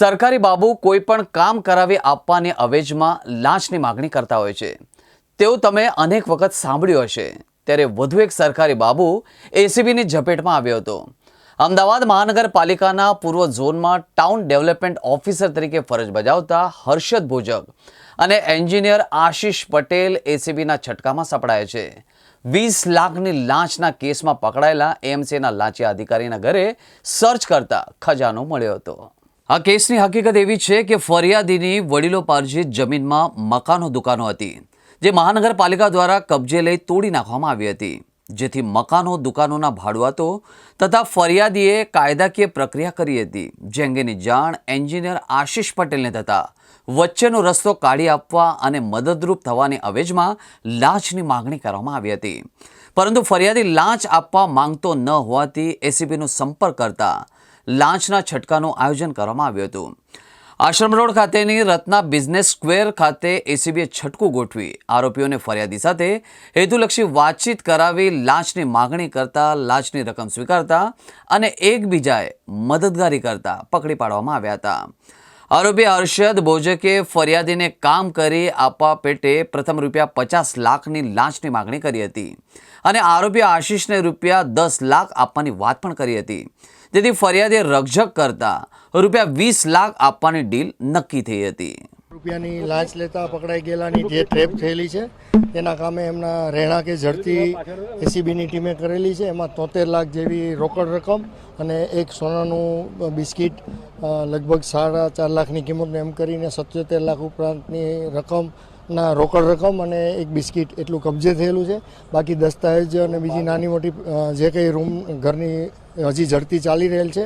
સરકારી બાબુ કોઈ પણ કામ કરાવી આપવાની અવેજમાં લાંચની માગણી કરતા હોય છે. તેવું તમે અનેક વખત સાંભળ્યું હશે. ત્યારે વધુ એક સરકારી બાબુ એસીબીની ઝપેટમાં આવ્યો હતો. અમદાવાદ મહાનગરપાલિકાના પૂર્વ ઝોનમાં ટાઉન ડેવલપમેન્ટ ઓફિસર તરીકે ફરજ બજાવતા હર્ષદ ભોજક અને એન્જિનિયર આશિષ પટેલ એસીબીના છટકામાં સપડાયા છે. વીસ લાખની લાંચના કેસમાં પકડાયેલા એમસીના લાંચિયા અધિકારીના ઘરે સર્ચ કરતા ખજાનો મળ્યો હતો. આ કેસની હકીકત એવી છે કે ફરિયાદીની વડીલો પાર્જિત જમીનમાં મકાનો દુકાનો હતી, જે મહાનગરપાલિકા દ્વારા કબજે લઈ તોડી નાખવામાં આવી હતી. જેથી મકાનો દુકાનોના ભાડુઆતો તથા ફરિયાદીએ કાયદાકીય પ્રક્રિયા કરી હતી. જે અંગેની જાણ એન્જિનિયર આશિષ પટેલને થતા વચ્ચેનો રસ્તો કાઢી આપવા અને મદદરૂપ થવાની અવેજમાં લાંચની માગણી કરવામાં આવી હતી. પરંતુ ફરિયાદી લાંચ આપવા માંગતો ન હોવાથી એસીબીનો સંપર્ક કરતા લાંચના છટકાનું આયોજન કરવામાં આવ્યું હતું. આશ્રમ રોડ ખાતેની રત્ના બિઝનેસ સ્ક્વેર ખાતે એસીબીએ છટકું ગોઠવી આરોપીઓને ફરિયાદી સાથે હેતુલક્ષી વાતચીત કરાવી લાંચની માગણી કરતા, લાંચની રકમ સ્વીકારતા અને એકબીજાએ મદદગારી કરતા પકડી પાડવામાં આવ્યા હતા. આરોપી હર્ષદ ભોજકે ફરિયાદીને કામ કરી આપવા પેટે પ્રથમ રૂપિયા પચાસ લાખની લાંચની માગણી કરી હતી. અને આરોપી આશીષને રૂપિયા દસ લાખ આપવાની વાત પણ કરી હતી. જેથી ફરિયાદી રકઝક કરતા રૂપિયા વીસ લાખ આપવાની ડીલ નક્કી થઈ હતી. રૂપિયાની લાંચ લેતા પકડાઈ ગયેલાની જે ટ્રેપ થયેલી છે તેના કામે એમના રહેણાંકે ઝડપી એસીબીની ટીમે કરેલી છે. એમાં તોતેર લાખ જેવી રોકડ રકમ અને એક સોનાનું બિસ્કિટ લગભગ સાડા ચાર લાખની કિંમતનું એમ કરીને સત્યોતેર લાખ ઉપરાંતની રકમના રોકડ રકમ અને એક બિસ્કિટ એટલું કબજે થયેલું છે. બાકી દસ્તાવેજ અને બીજી નાની મોટી જે કંઈ રૂમ ઘરની હજી ઝડપી ચાલી રહેલ છે.